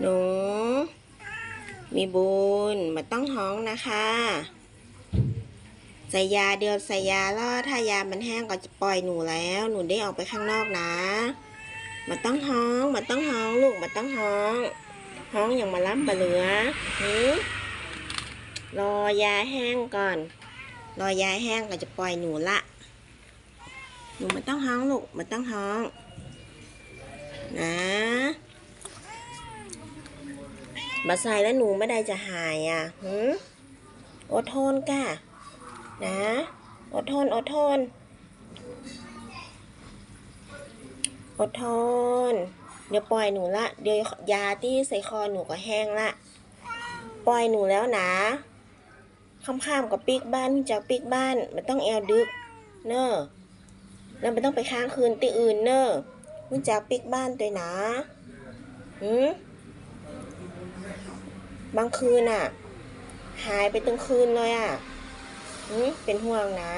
หนู มีบุญมาต้องท้องนะคะใส่ยาเดียวใส่ยาแล้วถ้ายามันแห้งก็จะปล่อยหนูแล้ว หนูได้ออกไปข้างนอกนะมาต้องท้องมาต้องท้องลูกมาต้องท้องท้องอย่างมารับมาเหลือหือรอยาแห้งก่อน รอยาแห้งก็จะปล่อยหนูละหนูมาต้องท้องลูกมาต้องท้อง นะ มาใส่แล้วหนูไม่ได้จะหายอะหืมอดทนก้านะ อดทน อดทน อดทน เดี๋ยวปล่อยหนูละ เดี๋ยวยาที่ใส่คอหนูก็แห้งละ ปล่อยหนูแล้วนะข้ามๆกับปีกบ้านจากปีกบ้าน มันต้องแอลดึก เนอะแล้วมันต้องไปค้างคืนที่อื่นเนอะมันจากปีกบ้านตัวนะหืม บางคืนอะ หายไปตั้งคืนเลยอะหืเป็นห่วงนะ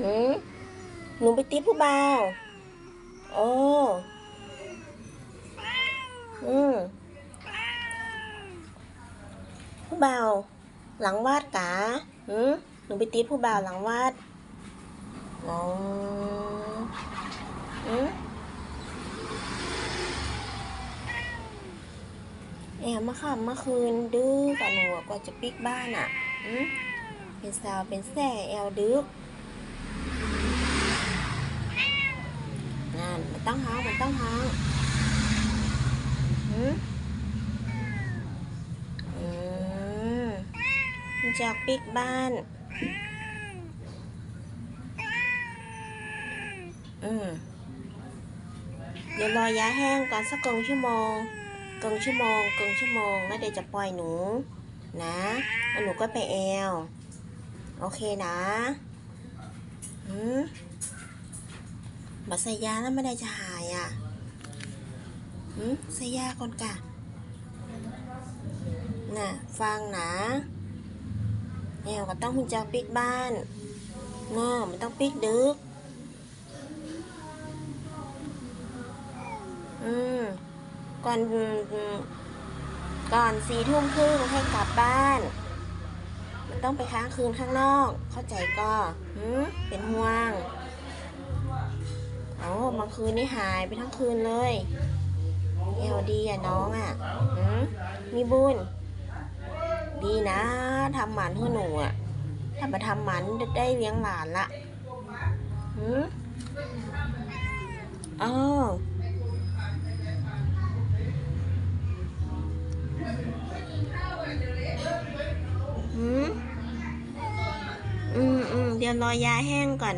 หืมหนูไปตีผู้บ่าวโอ้อืมผู้บ่าวหลังวาดกะหืมหนูไปตีผู้บ่าวหลังวาดอ๋ออืม แอบมาขับเมื่อคืนดื้อกับหนูกว่าจะปิกบ้านอะเป็นสาวเป็นแส่แอลดึกนั่นมันต้องห้องมันต้องห้องอืมอืมจากปิกบ้านอืมเดี๋ยวรอยาแห้งก่อนสักกงชั่วโมง กึ่งชั่วโมงกึ่งชั่วโมงแล้วเดี๋ยวจะปล่อยหนู นะแล้วหนูก็ไปแอลโอเคนะอืมมาใส่ยาแล้วไม่ได้จะหายอะอืมใส่ยาก่อนกะน่ะ ฟังนะแอลก็ต้องหุ่นจาปิกบ้านเนาะมันต้องปิกดึกอืม ก่อนก่อนสี่ทุ่มครึ่งให้กลับบ้าน มันต้องไปค้างคืนข้างนอก เข้าใจก็หืมเป็นห่วงโอ้บางคืนนี่หายไปทั้งคืนเลยเอวดีอะน้องอะหืมมีบุญ ดีนะทำหมันให้หนูอะถ้ามาทำหมันได้เลี้ยงหลานละหืมอ๋อ ยวรอยาแห้งก่อน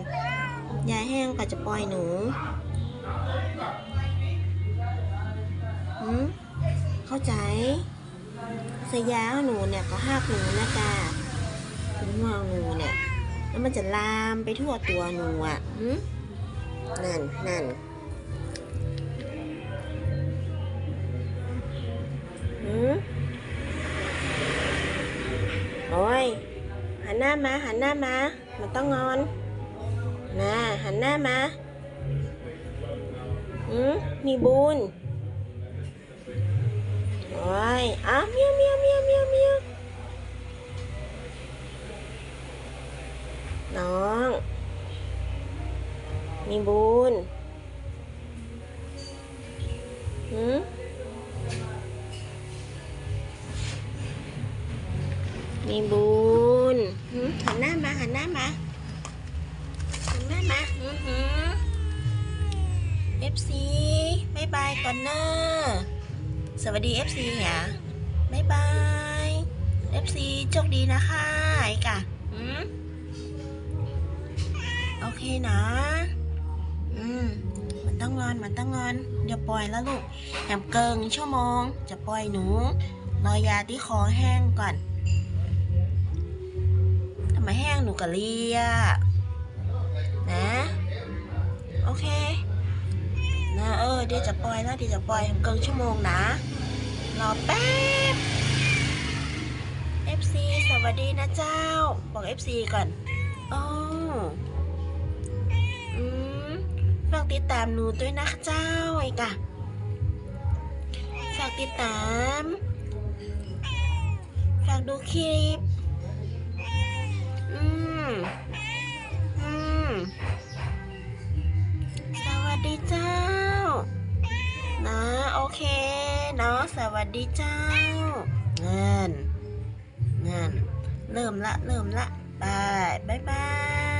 ยาแห้งก่อนจะปล่อยหนูอืมเข้าใจสยาหนูเนี่ยก็หักหนูนะกาเป็นห่วงหนูเนี่ย แล้วมันจะลามไปทั่วตัวหนูอะอืมนั่นนั่นอืมามา หันหน้ามา มันต้องงอนนะหันหน้ามาอืมมีบุญโอ้ยอ้าเมียวเมียวเมียวเมียวเมียวน้อง มีบุญหืมมีบุญ หันหน้ามาหันหน้ามาหันหน้ามาหืมหืมเอฟซีบายบายก่อนเนอะสวัสดีเอฟซีหรอบายบายเอฟซีโชคดีนะคะไอ้กะโอเคนะอืมมันต้องงอนมันต้องงอนเดี๋ยวปล่อยแล้วลูกแหมเกิงชั่วโมง จะปล่อยหนูรอยาที่คอแห้งก่อนำไมแห้งหนูกะเลียนะ โอเค นะเออเดี๋ยวจะปล่อยแล้วเดี๋ยวจะปล่อยเกินชั่วโมงนะ รอแป๊บ FC สวัสดีนะเจ้า บอก FC ก่อนอ๋ออืมฝากติดตามหนูด้วยนะเจ้าไอ้กะากติดตาม ฝากดูคลิป อืมอืมสวัสดีเจ้า นะโอเคเนาะสวัสดีเจ้าเงินเงินเริ่มละเริ่มละบายบายบาย